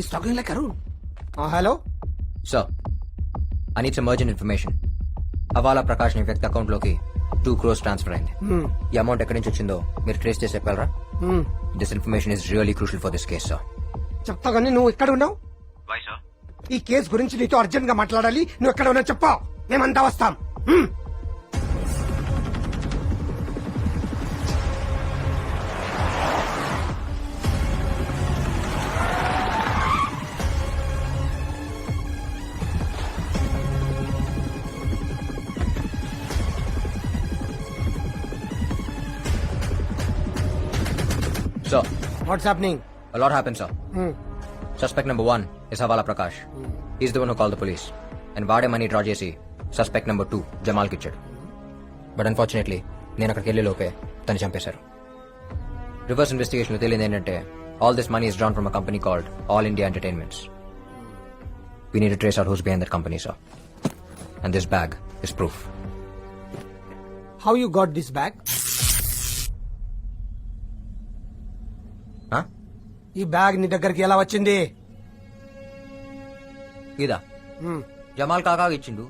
Is talking like Arun hello sir I needs emergent information అవాలా ప్రకాష్ని వ్యక్తి అకౌంట్లోకి two crores transfer అయింది. ఈ అమౌంట్ ఎక్కడి నుంచి వచ్చిందో మీరు ట్రేస్ చేసి చెప్పగలరా? This information is really crucial for this case sir చెప్తా కానీ నువ్వు ఎక్కడ ఉన్నావు? ఈ కేసు గురించి నీతో అర్జెంట్గా మాట్లాడాలి. నువ్వు ఎక్కడ ఉన్నావు చెప్పా. మేమంతా వస్తాం. What's happening a lot happened sir. Suspect number one is Havala Prakash. He's the one who called the police. And వాడే మనీ డ్రా చేసి సస్పెక్ట్ నెంబర్ టూ జమాల్కి ఇచ్చాడు బట్ అన్ఫార్చునేట్లీ నేను అక్కడికి వెళ్ళే లోపే తను చంపేశారు. రివర్స్ ఇన్వెస్టిగేషన్ తెలియదు ఏంటంటే all this money is drawn from a company called All India Entertainments we need trace out who's behind that company sir and this bag is proof how you got this bag ఈ bag నీ దగ్గరికి ఎలా వచ్చింది? ఇదా జమాల్ కాకాకి ఇచ్చిండు.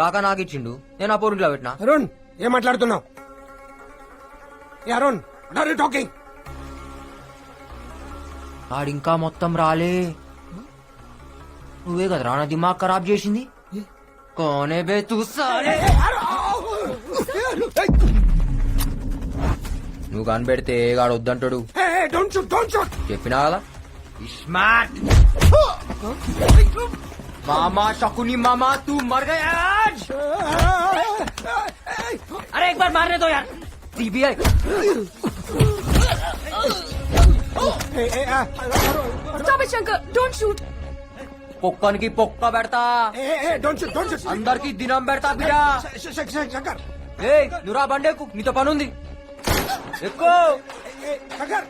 కాకా నాకు ఇచ్చిండు. నేను ఆ పోరింట్లో పెట్టినా? అరుణ్ ఏం మాట్లాడుతున్నావు? ఏ అరుణ్ ఆర్ యూ టాకింగ్ ఆడింకా మొత్తం రాలే. నువ్వే కదా రానా దిమాగ్ ఖరాబ్ చేసింది? కోనే బే తూ సాలే. నువ్వు కనిపెడితే గాడు వద్దంటాడు? డోంట్ షూట్ డోంట్ షూట్ చెప్పినా కదా స్మార్ట్ మామా शकुनी मामा तू मर गया आज अरे एक बार मारने दो यार CBI Stop it, Shankar! Don't shoot! పొక్కనికి పొక్క పెడతా డోంట్ షూట్ డోంట్ షూట్ అందరికి దినం పెడతా బిడ్డా శంకర్ ఏ నురా బండేకు నీతో పని ఉంది ఎక్కువ శంకర్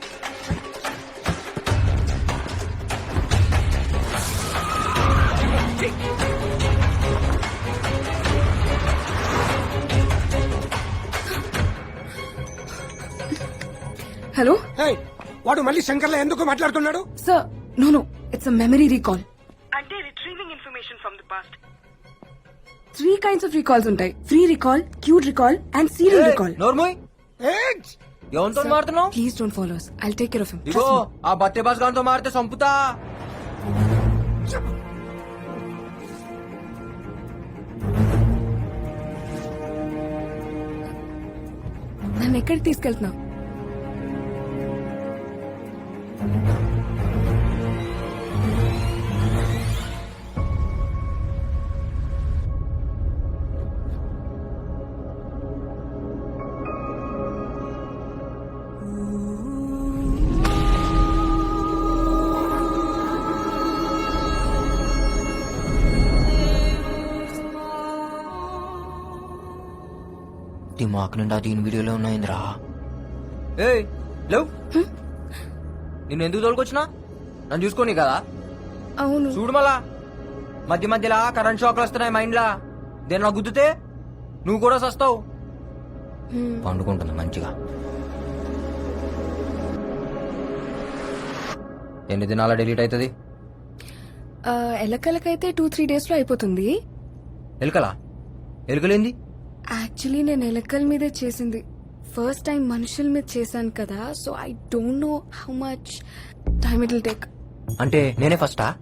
హలో? వాడు మళ్ళీ శంకర్ ఎందుకు మాట్లాడుతున్నాడు? Sir no no it's memory recall అంటే retrieving information from the past three kinds of recalls ఉంటాయి. Free recall cued recall and serial recall normal age! ఎవంతో మారుతున్నావు? I'll take care of him ఇగో సంపుతా మనం ఎక్కడికి తీసుకెళ్తున్నాం దిమాక్ నిండా దీని వీడియోలో ఉన్నాయిందిరా? ఏ లేవు. నిన్ను ఎందుకు తోలుకొచ్చినా? నన్ను చూసుకోని కదా. అవును. చూడు మళ్ళా. మధ్య మధ్యలో కరెంట్ షాక్లు వస్తున్నాయి మైండ్ లా దేని నాకు గుద్దుతే నువ్వు కూడా సస్తావు. పండుకుంటుంది మంచిగా. ఎన్ని దినాల డిలీట్ అవుతుంది ఆ, ఎలకలకైతే టూ త్రీ డేస్లో అయిపోతుంది. ఎలుకలా? ఎలుకలేంది? యాక్చువల్లీ నేను ఎలకల మీదే చేసింది. ఫస్ట్ టైం మనుషుల మీద చేశాను కదా so I don't know how much time it will take అంటే నేనే ఫస్టా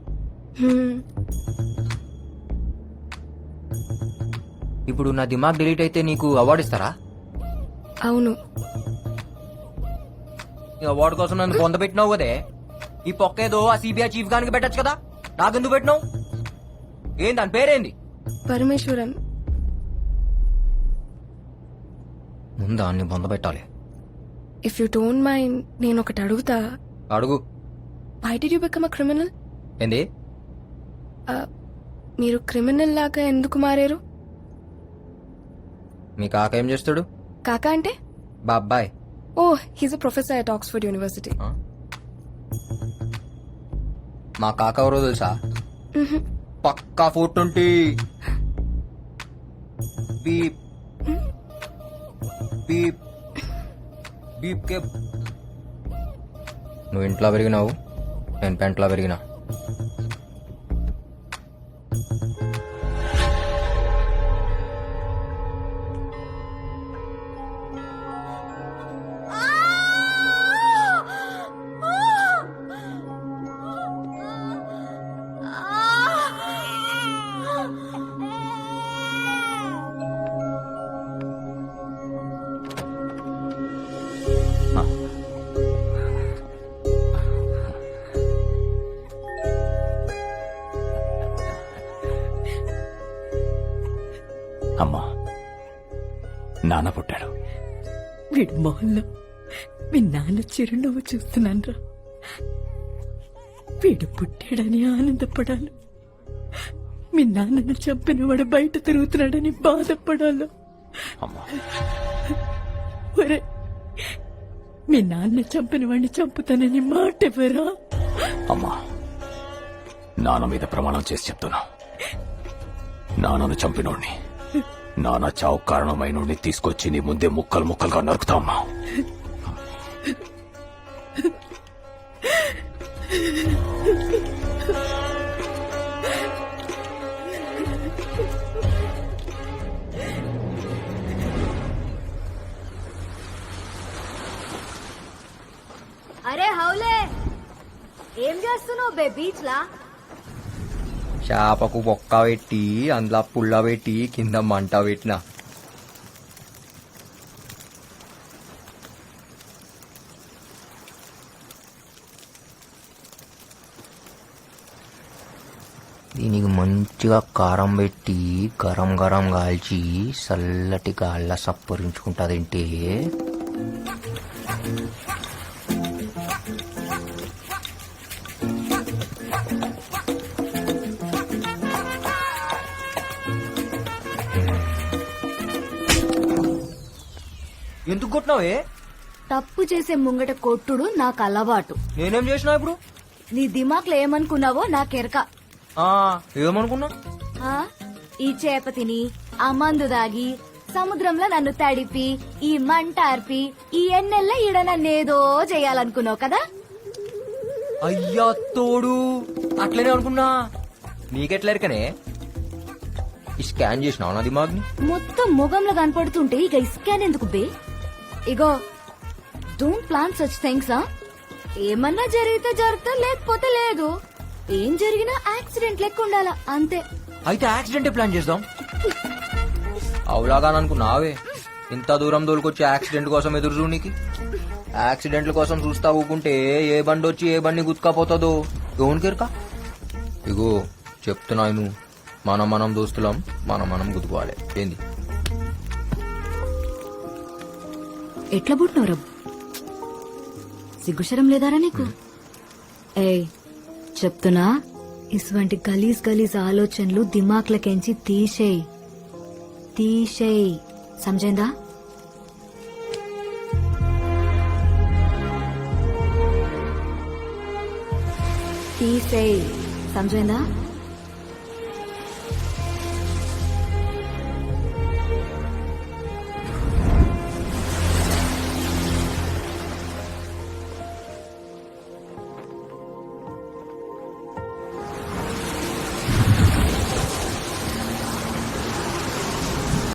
ఇప్పుడు నా దిమాగ్ డిలీట్ అయితే నీకు అవార్డు ఇస్తారా? అవును. ఈ అవార్డు కోసం నన్ను పొందబెట్టినావు కదే. ఈ పొక్క ఏదో ఆ సిబిఐ చీఫ్ గానికి పెట్టచ్చు కదా. నాకెందుకు పెట్టినావు? ఏం దాని పేరేంది? పరమేశ్వరన్. ముందు అన్ని పొందబెట్టాలి ఇఫ్ యూ డోంట్ మైండ్ నేను ఒకటి అడుగుతా? అడుగు. Why did you become a criminal ఏంది? మీరు క్రిమినల్ లాగా ఎందుకు మారారు? మీ కాక ఏం చేస్తాడు? కాకా అంటే? బాబాయ్ ఓ he's a professor at Oxford university మా కాక ఎవరో తెలుసా? పక్కా ఫోర్ ట్వంటీ. బీప్. బీప్ కే నువ్వు ఇంట్లో పెరిగినావు నేను పెంట్లో పెరిగినా. నాన్న పుట్టాడు. వీడి మొహంలో మీ నాన్న చిరునవ్వు చూస్తున్నాను వీడు పుట్టాడని ఆనందపడాలి. మీ నాన్నను చంపిన వాడు బయట తిరుగుతున్నాడని బాధపడాలి. ఒరే మీ నాన్న చంపిన వాడిని చంపుతానని మాట ఎవరా అమ్మా నాన్న మీద ప్రమాణం చేసి చెప్తున్నా. నాన్నను చంపినోడిని నానా చావు కారణమైన తీసుకొచ్చి నీ ముందే ముక్కలు ముక్కలుగా నరుకుతా అమ్మా అరే హౌలే! ఏం చేస్తున్నావు బే బీచ్ లా? చేపకు బొక్క పెట్టి అందులో పుల్ల పెట్టి కింద మంట పెట్టిన. దీనికి మంచిగా కారం పెట్టి గరం గరం కాల్చి చల్లటి గాళ్ళ సప్పరించుకుంటాదంటే ఎందుకు కొట్టినావే? తప్పు చేసే ముంగట కొట్టుడు నాకు అలవాటు. నేనేం చేసినా ఇప్పుడు? నీ దిమాక్లో ఏమనుకున్నావో నాకెరక ఆ, ఏమనుకున్నా? ఆ? ఈ చేప తిని ఆ మందు దాగి సముద్రంలో నన్ను తడిపి ఈ మంట ఆర్పి ఈ ఎన్నెల్ల ఈడ నన్నేదో చేయాలనుకున్నావు కదా? అయ్యా తోడు! అట్లనే అనుకున్నా. నీకెట్లా ఎరకనే? ఈ స్కాన్ చేసినావు నా దిమాగ్ని? మొత్తం ముఖంలో కనపడుతుంటే ఇక ఇస్కాన్ ఎందుకు బే? ఇగో డోంట్ ప్లాన్ సచ్ థింగ్స్ ఏమన్నా జరిగితే జరుగుతా లేకపోతే లేదు. ఏం జరిగినా యాక్సిడెంట్ లెక్క ఉండాలా అంతే. అయితే యాక్సిడెంట్ ప్లాన్ చేద్దాం. అవులాగా అనుకున్నావే. ఇంత దూరం దోలుకొచ్చి యాక్సిడెంట్ కోసం ఎదురు చూడనికి యాక్సిడెంట్ల కోసం చూస్తా ఊకుంటే ఏ బండి వచ్చి ఏ బండి గుత్తుకపోతుందో. కెరకా? ఇగో చెప్తున్నాను మనం మనం దోస్తులం మనం మనం గుద్దుకోవాలి ఏంది? ఎట్లా పుట్టినవరా సిగ్గుశరం లేదారా నీకు? ఏయ్ చెప్తున్నా? ఇటువంటి గలీజ్ గలీజ్ ఆలోచనలు దిమాక్లకెంచి తీసేయ్. తీసేయ్. సమజైందా? తీసేయ్. సమజైందా?